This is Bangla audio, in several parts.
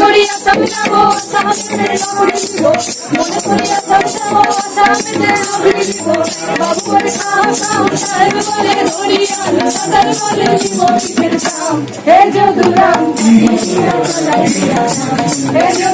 করি আসাম যাবো আসাম মনে করি আসাম যাবো আসাম বাবুর সাম সাম সাহেব বলে ধরিয়াল সাদার বলে জীবনের সাম হে যদুরাম হে যদুরাম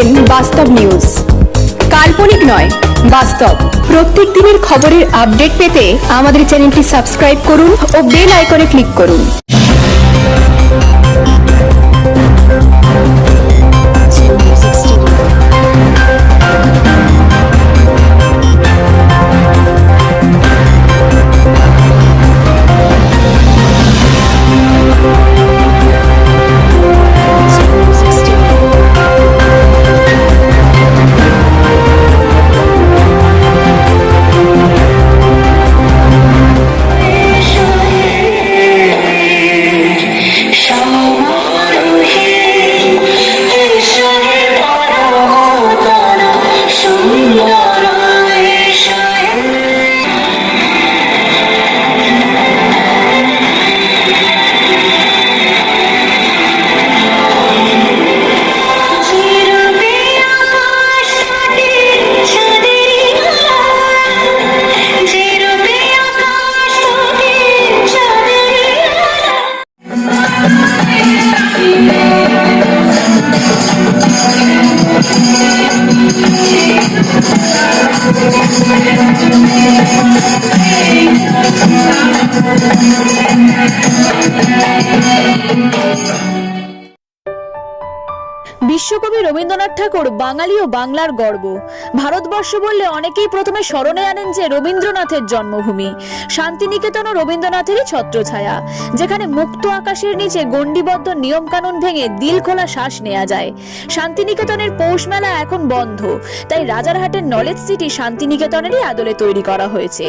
দেখছেন বাস্তব নিউজ। কাল্পনিক নয়, বাস্তব। প্রত্যেক দিনের খবরের আপডেট পেতে আমাদের চ্যানেলটি সাবস্ক্রাইব করুন ও বেল আইকনে ক্লিক করুন। বিশ্বকবি রবীন্দ্রনাথ ঠাকুর বাঙালি ও বাংলার গর্ব। ভারতবর্ষ বললে অনেকেই প্রথমে স্মরণে আনেন যে রবীন্দ্রনাথের জন্মভূমি। শান্তিনিকেতন ও রবীন্দ্রনাথেরই ছত্রছায়া, যেখানে মুক্ত আকাশের নিচে গণ্ডিবদ্ধ নিয়মকানুন ভেঙে দিল খোলা শ্বাস নেওয়া যায়। শান্তিনিকেতনের পৌষ মেলা এখন বন্ধ, তাই রাজারহাটের নলেজ সিটি শান্তিনিকেতনেরই আদলে তৈরি করা হয়েছে।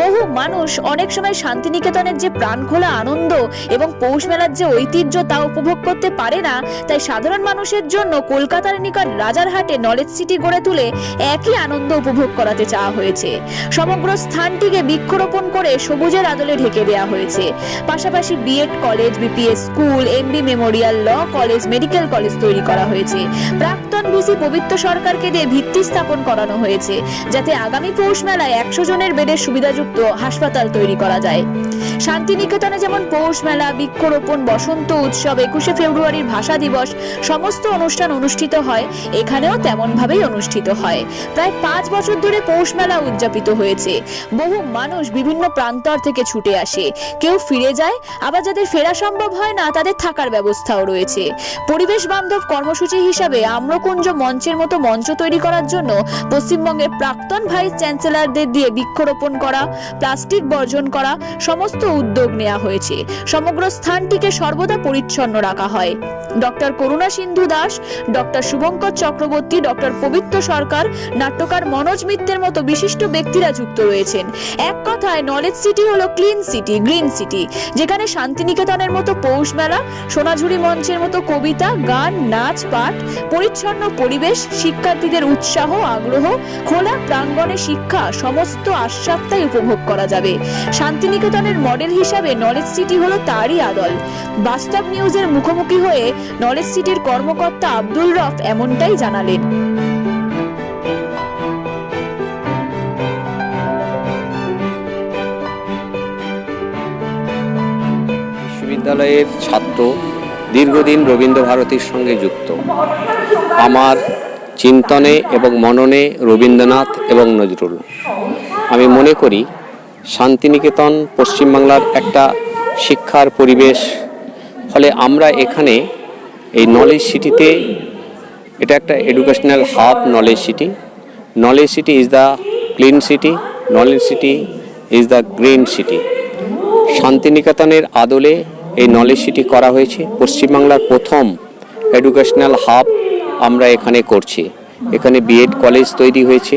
বহু মানুষ অনেক সময় শান্তিনিকেতনের যে প্রাণখোলা আনন্দ এবং পৌষ মেলার যে ঐতিহ্য তা উপভোগ করতে পারে না, তাই সাধারণ মানুষের জন্য কলকাতার নিকট রাজারহাটে নলেজ সিটি গড়ে তুলে একই আনন্দ উপভোগ করাতে চাওয়া হয়েছে। সমগ্র স্থানটিকে বৃক্ষরোপণ করে সবুজের আদলে ঢেকে দেওয়া হয়েছে। পাশাপাশি B Ed college BPS school MB memorial law college medical college তৈরি করা হয়েছে। প্রাক্তন ভিসি পবিত্র সরকারকে দিয়ে ভিত্তি স্থাপন করানো হয়েছে, যাতে আগামী পৌষ মেলায় একশো জনের বেডের সুবিধাযুক্ত হাসপাতাল তৈরি করা যায়। শান্তিনিকেতনে যেমন পৌষ মেলা, বৃক্ষরোপণ, বসন্ত উৎসব, একুশে ফেব্রুয়ারির ভাষা দিবস, সমস্ত অনুষ্ঠান অনুষ্ঠিত হয়, এখানেও তেমন ভাবেই অনুষ্ঠিত হয়। প্রায় পাঁচ বছর ধরে পৌষ মেলা উদযাপিত হয়েছে। বহু মানুষ বিভিন্ন প্রান্তর থেকে ছুটে আসে। কেউ ফিরে যায়, আবার যাদের ফেরা সম্ভব হয় না, তাদের থাকার ব্যবস্থাও রয়েছে। পরিবেশ বান্ধব কর্মসূচি হিসাবে আম্রকুঞ্জ মঞ্চের মতো মঞ্চ তৈরি করার জন্য পশ্চিমবঙ্গের প্রাক্তন ভাইস চ্যান্সেলরদের দিয়ে বৃক্ষরোপণ করা, প্লাস্টিক বর্জন করা, সমস্ত উদ্যোগ নেওয়া হয়েছে। সমগ্র স্থানটিকে সর্বদা পরিচ্ছন্ন রাখা হয়। Doctor Karuna Sindhu Das doctor Shubhankar Chakraborty, doctor Pabitra Sarkar, নাট্যকার মনোজ মিত্রের মতো বিশিষ্ট ব্যক্তিরা যুক্ত রয়েছেন। এক কথায় নলেজ সিটি হলো ক্লিন সিটি গ্রিন সিটি যেখানে শান্তিনিকেতনের মতো পৌষ মেলা, সোনাঝুরি মঞ্চের মতো কবিতা, গান, নাচ, পাঠ, পরিচ্ছন্ন পরিবেশ, শিক্ষার্থীদের উৎসাহ, আগ্রহ, খোলা প্রাঙ্গণে শিক্ষা, সমস্ত আশ্বাদটাই উপভোগ করা যাবে। শান্তিনিকেতনের মডেল হিসাবে নলেজ সিটি হলো তারই আদল। বাস্তব নিউজের মুখোমুখি হয়ে নলেজ সিটির কর্মকর্তা আব্দুল রফ এমনটাই জানালেন। বিশ্ববিদ্যালয়ের ছাত্র দীর্ঘদিন রবীন্দ্র ভারতীর সঙ্গে যুক্ত। আমার চিন্তনে এবং মননে রবীন্দ্রনাথ এবং নজরুল। আমি মনে করি, শান্তিনিকেতন পশ্চিমবাংলার একটা শিক্ষার পরিবেশ, ফলে আমরা এখানে এই নলেজ সিটিতে এটা একটা educational hub knowledge city knowledge city is the clean city knowledge city is the green city শান্তিনিকেতনের আদলে এই নলেজ সিটি করা হয়েছে। পশ্চিমবাংলার প্রথম এডুকেশনাল হাব আমরা এখানে করছি। এখানে বিএড কলেজ তৈরি হয়েছে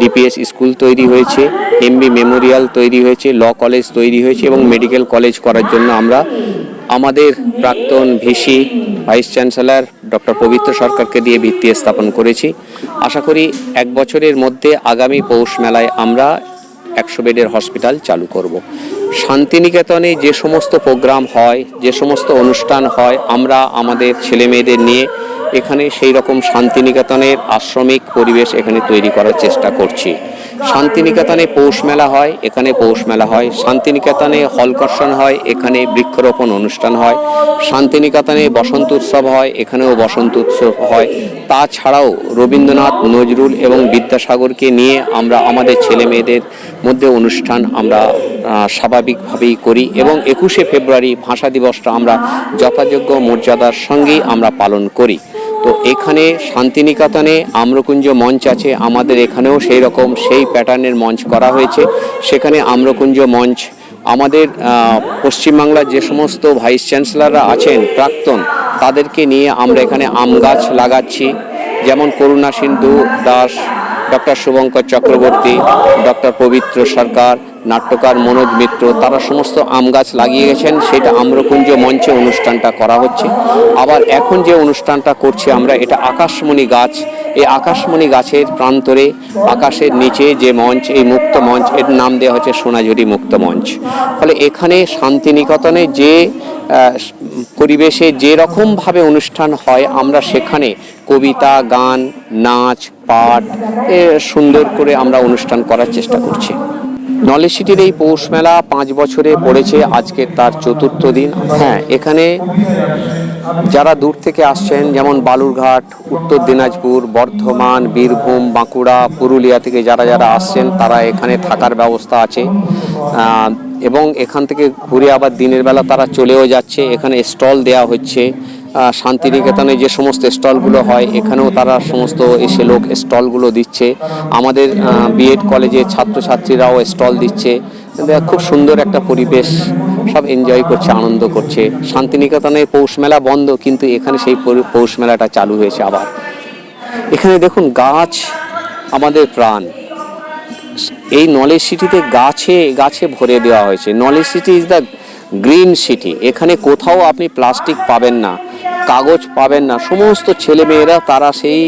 ডিপিএস স্কুল তৈরি হয়েছে এমবি মেমোরিয়াল তৈরি হয়েছে ল কলেজ তৈরি হয়েছে এবং মেডিকেল কলেজ করার জন্য আমরা আমাদের প্রাক্তন ভিসি ভাইস চ্যান্সেলর ডক্টর পবিত্র সরকারকে দিয়ে ভিত্তি স্থাপন করেছি। আশা করি এক বছরের মধ্যে আগামী পৌষ মেলায় আমরা একশো বেডের হসপিটাল চালু করব। শান্তিনিকেতনে যে সমস্ত প্রোগ্রাম হয়, যে সমস্ত অনুষ্ঠান হয়, আমরা আমাদের ছেলে মেয়েদের নিয়ে এখানে সেই রকম শান্তিনিকেতনের আশ্রমিক পরিবেশ এখানে তৈরি করার চেষ্টা করছি। শান্তিনিকেতনে পৌষ মেলা হয়, এখানে পৌষ মেলা হয়। শান্তিনিকেতনে হলকর্ষণ হয়, এখানে বৃক্ষরোপণ অনুষ্ঠান হয়। শান্তিনিকেতনে বসন্ত উৎসব হয়, এখানেও বসন্ত উৎসব হয়। তাছাড়াও রবীন্দ্রনাথ, নজরুল এবং বিদ্যাসাগরকে নিয়ে আমরা, আমাদের ছেলে মেয়েদের মধ্যে অনুষ্ঠান আমরা স্বাভাবিকভাবেই করি এবং একুশে ফেব্রুয়ারি ভাষা দিবসটা আমরা যথাযোগ্য মর্যাদার সঙ্গেই আমরা পালন করি। তো এখানে শান্তিনিকেতনে আম্রকুঞ্জ মঞ্চ আছে, আমাদের এখানেও সেই রকম সেই প্যাটার্নের মঞ্চ করা হয়েছে। সেখানে আম্রকুঞ্জ মঞ্চ, আমাদের পশ্চিমবাংলার যে সমস্ত ভাইস চ্যান্সেলররা আছেন, প্রাক্তন, তাদেরকে নিয়ে আমরা এখানে আম গাছ লাগাচ্ছি। যেমন করুণা সিন্ধু দাস, ডক্টর শুভঙ্কর চক্রবর্তী, ডক্টর পবিত্র সরকার নাট্যকার মনোজ মিত্র, তারা সমস্ত আম গাছ লাগিয়ে গেছেন। সেটা আম্রকুঞ্জ মঞ্চে অনুষ্ঠানটা করা হচ্ছে। আবার এখন যে অনুষ্ঠানটা করছি আমরা, এটা আকাশমণি গাছ। এই আকাশমণি গাছের প্রান্তরে, আকাশের নিচে যে মঞ্চ, এই মুক্ত মঞ্চ, এর নাম দেওয়া হচ্ছে সোনাঝুরি মুক্ত মঞ্চ। ফলে এখানে শান্তিনিকেতনে যে পরিবেশে যে রকমভাবে অনুষ্ঠান হয়, আমরা সেখানে কবিতা, গান, নাচ, পাঠ সুন্দর করে আমরা অনুষ্ঠান করার চেষ্টা করছি। নলেজ সিটির এই পৌষ মেলা পাঁচ বছরে পড়েছে আজকে তার চতুর্থ দিন। হ্যাঁ এখানে যারা দূর থেকে আসছেন, যেমন বালুরঘাট, উত্তর দিনাজপুর, বর্ধমান, বীরভূম, বাঁকুড়া, পুরুলিয়া থেকে যারা যারা আসছেন, তারা এখানে থাকার ব্যবস্থা আছে। এবং এখান থেকে ঘুরে আবার দিনের বেলা তারা চলেও যাচ্ছে। এখানে স্টল দেয়া হচ্ছে। শান্তিনিকেতনে যে সমস্ত স্টলগুলো হয়, এখানেও তারা সমস্ত এসে লোক স্টলগুলো দিচ্ছে। আমাদের বিএড কলেজের ছাত্রছাত্রীরাও স্টল দিচ্ছে। খুব সুন্দর একটা পরিবেশ, সব এনজয় করছে, আনন্দ করছে। শান্তিনিকেতনে পৌষ মেলা বন্ধ, কিন্তু এখানে সেই পৌষ মেলাটা চালু হয়েছে আবার। এখানে দেখুন, গাছ আমাদের প্রাণ। এই নলেজ সিটিতে গাছে গাছে ভরে দেওয়া হয়েছে। Knowledge city is the green city. এখানে কোথাও আপনি প্লাস্টিক পাবেন না। কাগজ পাবেন না। সমস্ত ছেলেমেয়েরা, তারা সেই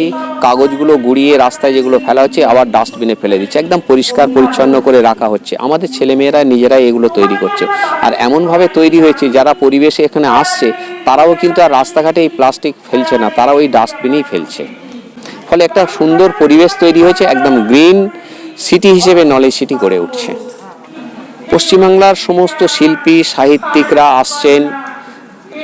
কাগজগুলো গুড়িয়ে রাস্তায় যেগুলো ফেলা হচ্ছে, আবার ডাস্টবিনে ফেলে দিচ্ছে। একদম পরিষ্কার, পরিচ্ছন্ন করে রাখা হচ্ছে। আমাদের ছেলেমেয়েরা, নিজেরাই এগুলো তৈরি করছে। আর এমনভাবে তৈরি হয়েছে, যারা পরিবেশে এখানে আসছে, তারাও কিন্তু আর রাস্তাঘাটে এই প্লাস্টিক ফেলছে না, তারা ওই ডাস্টবিনেই ফেলছে। ফলে একটা সুন্দর পরিবেশ তৈরি হয়েছে, একদম গ্রিন সিটি হিসেবে নলেজ সিটি গড়ে উঠছে। পশ্চিমবাংলার সমস্ত শিল্পী, সাহিত্যিকরা আসছেন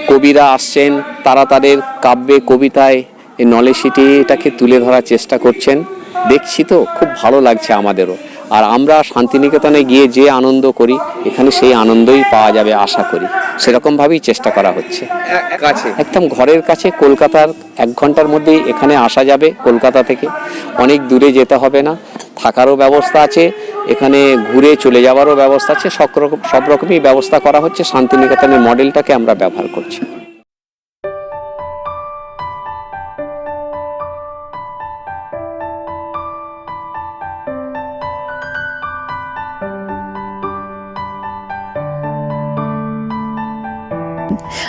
কবিরা আসছেন, তারা তাদের কাব্যে, কবিতায় এই নলেজ সিটিটাকে তুলে ধরার চেষ্টা করছেন। দেখছি তো, খুব ভালো লাগছে আমাদেরও। আর আমরা শান্তিনিকেতনে গিয়ে যে আনন্দ করি এখানে সেই আনন্দই পাওয়া যাবে আশা করি। সেরকমভাবেই চেষ্টা করা হচ্ছে। একদম ঘরের কাছে কলকাতার এক ঘণ্টার মধ্যেই এখানে আসা যাবে কলকাতা থেকে। অনেক দূরে যেতে হবে না। থাকারও ব্যবস্থা আছে এখানে ঘুরে চলে যাওয়ারও ব্যবস্থা আছে। সব রকম সব রকমই ব্যবস্থা করা হচ্ছে। শান্তিনিকেতনের মডেলটাকে আমরা ব্যবহার করছি।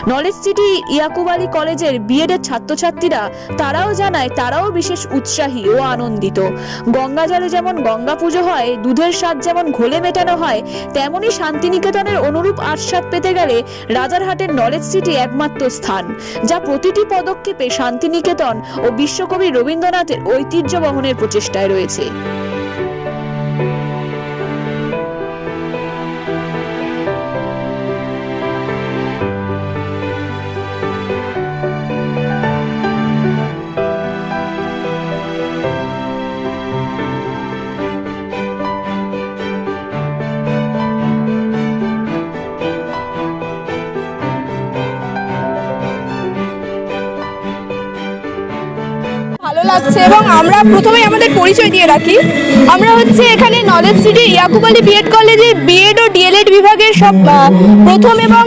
নলেজ সিটি ইয়াকুব আলী কলেজের বিএড এর ছাত্রছাত্রীরা তারাও জানায় তারাও বিশেষ উৎসাহী ও আনন্দিত। গঙ্গা জলে যেমন গঙ্গা পুজো হয়, দুধের স্বাদ যেমন ঘোলে মেটানো হয়, তেমনি শান্তিনিকেতনের অনুরূপ আস্বাদ পেতে গেলে রাজারহাটের নলেজ সিটি একমাত্র স্থান, যা প্রতিটি পদক্ষেপে শান্তিনিকেতন ও বিশ্বকবি রবীন্দ্রনাথের ঐতিহ্য বহনের প্রচেষ্টায় রয়েছে। লাগছে এবং আমরা প্রথমেই আমাদের পরিচয় দিয়ে রাখি। আমরা হচ্ছে এখানে knowledge city Yakub Ali B Ed কলেজে বিএড ও ডিএলএড বিভাগের সব প্রথম এবং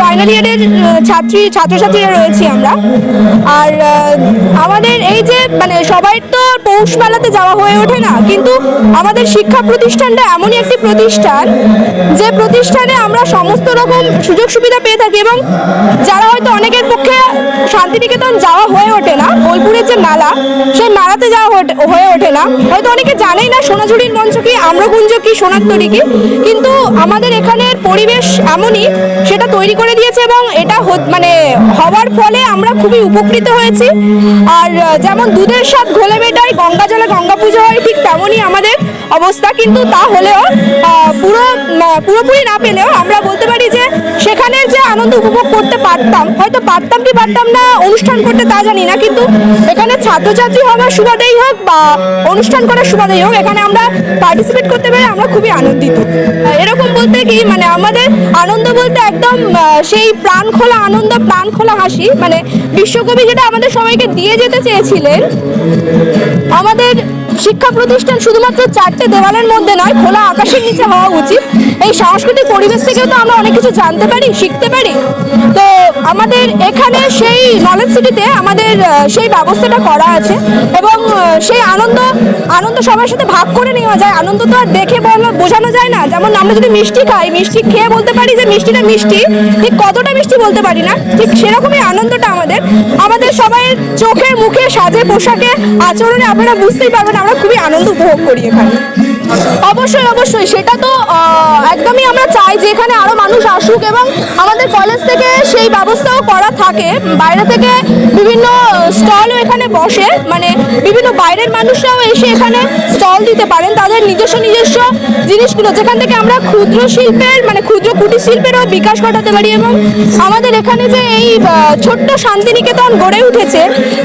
ফাইনাল ইয়ারের ছাত্রী, ছাত্রছাত্রীরা রয়েছি আমরা। আর আমাদের এই যে মানে সবাই তো পৌষ মেলাতে যাওয়া হয়ে ওঠে না, কিন্তু আমাদের শিক্ষা প্রতিষ্ঠানটা এমনই একটি প্রতিষ্ঠান যে প্রতিষ্ঠানে আমরা সমস্ত রকম সুযোগ সুবিধা পেয়ে থাকি এবং যারা হয়তো অনেকের পক্ষে শান্তিনিকেতন যাওয়া হয়ে ওঠে না, বোলপুরের যে মেলা সেই মারাতে যাওয়া হয়ে- ওঠে না হয়তো অনেকে জানেই না সোনাঝুরির মঞ্চ কি আম্রকুঞ্জ কি সোনারতরী কি। কিন্তু আমাদের এখানের পরিবেশ এমনই, সেটা তৈরি করে দিয়েছে এবং এটা মানে হওয়ার ফলে আমরা খুবই উপকৃত হয়েছি। আর যেমন দুধের স্বাদ ঘোলে মেটায় গঙ্গা জলে গঙ্গা পুজো হয়, ঠিক তেমনই আমাদের অবস্থা, কিন্তু তা হলেও পুরো পুরোপুরি না পেলেও আমরা বলতে পারি যে সেখানের যে আনন্দ উপভোগ করতে পারতাম, হয়তো পারতাম কি পারতাম না অনুষ্ঠান করতে তা জানি না, কিন্তু এখানে ছাত্রছাত্রী হওয়ার সুবাদেই হোক বা অনুষ্ঠান করার সুবাদেই হোক, এখানে আমরা পার্টিসিপেট করতে পেরে আমরা খুবই আনন্দিত। এরকম বলতে কি মানে আমাদের আনন্দ বলতে একদম সেই প্রাণ খোলা আনন্দ, প্রাণ খোলা হাসি মানে বিশ্বকবি যেটা আমাদের সবাইকে দিয়ে যেতে চেয়েছিলেন, আমাদের শিক্ষা প্রতিষ্ঠান শুধুমাত্র চারটে দেওয়ালের মধ্যে নয়, খোলা আকাশের নিচে হওয়া উচিত। এই সাংস্কৃতিক পরিবেশ থেকেও তো আমরা অনেক কিছু জানতে পারি, শিখতে পারি। তো আমাদের এখানে সেই নলেজ সিটিতে আমাদের সেই ব্যবস্থাটা করা আছে এবং সেই আনন্দ আনন্দ সবার সাথে ভাগ করে নেওয়া যায়। আনন্দ তো আর দেখে বলা, বোঝানো যায় না। যেমন আমরা যদি মিষ্টি খাই, মিষ্টি খেয়ে বলতে পারি যে মিষ্টিটা মিষ্টি, ঠিক কতটা মিষ্টি বলতে পারি না, ঠিক সেরকমই আনন্দটা আমাদের। আমাদের সবাই চোখে, মুখে, সাজে পোশাকে, আচরণে আপনারা বুঝতেই পারবেন, আমরা খুবই আনন্দ উপভোগ করি এখানে। অবশ্যই অবশ্যই। সেটা তো একদমই আমরা চাই যে এখানে আরও মানুষ আসুক এবং আমাদের কলেজ থেকে সেই ব্যবস্থাও করা থাকে। বাইরে থেকে বিভিন্ন স্টলও এখানে বসে। মানে বিভিন্ন বাইরের মানুষরাও এসে এখানে স্টল দিতে পারেন। তাদের নিজস্ব নিজস্ব জিনিসগুলো। যেখান থেকে আমরা ক্ষুদ্র শিল্পের মানে ক্ষুদ্র কুটির শিল্পেরও বিকাশ ঘটাতে পারি এবং আমাদের এখানে যে এই ছোট্ট শান্তিনিকেতন গড়ে উঠেছে,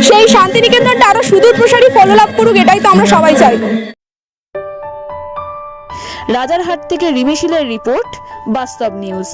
সেই শান্তিনিকেতনটা আরও সুদূর প্রসারী ফললাভ করুক, এটাই তো আমরা সবাই চাই রাজারহাট থেকে রিমিশিলের রিপোর্ট বাস্তব নিউজ।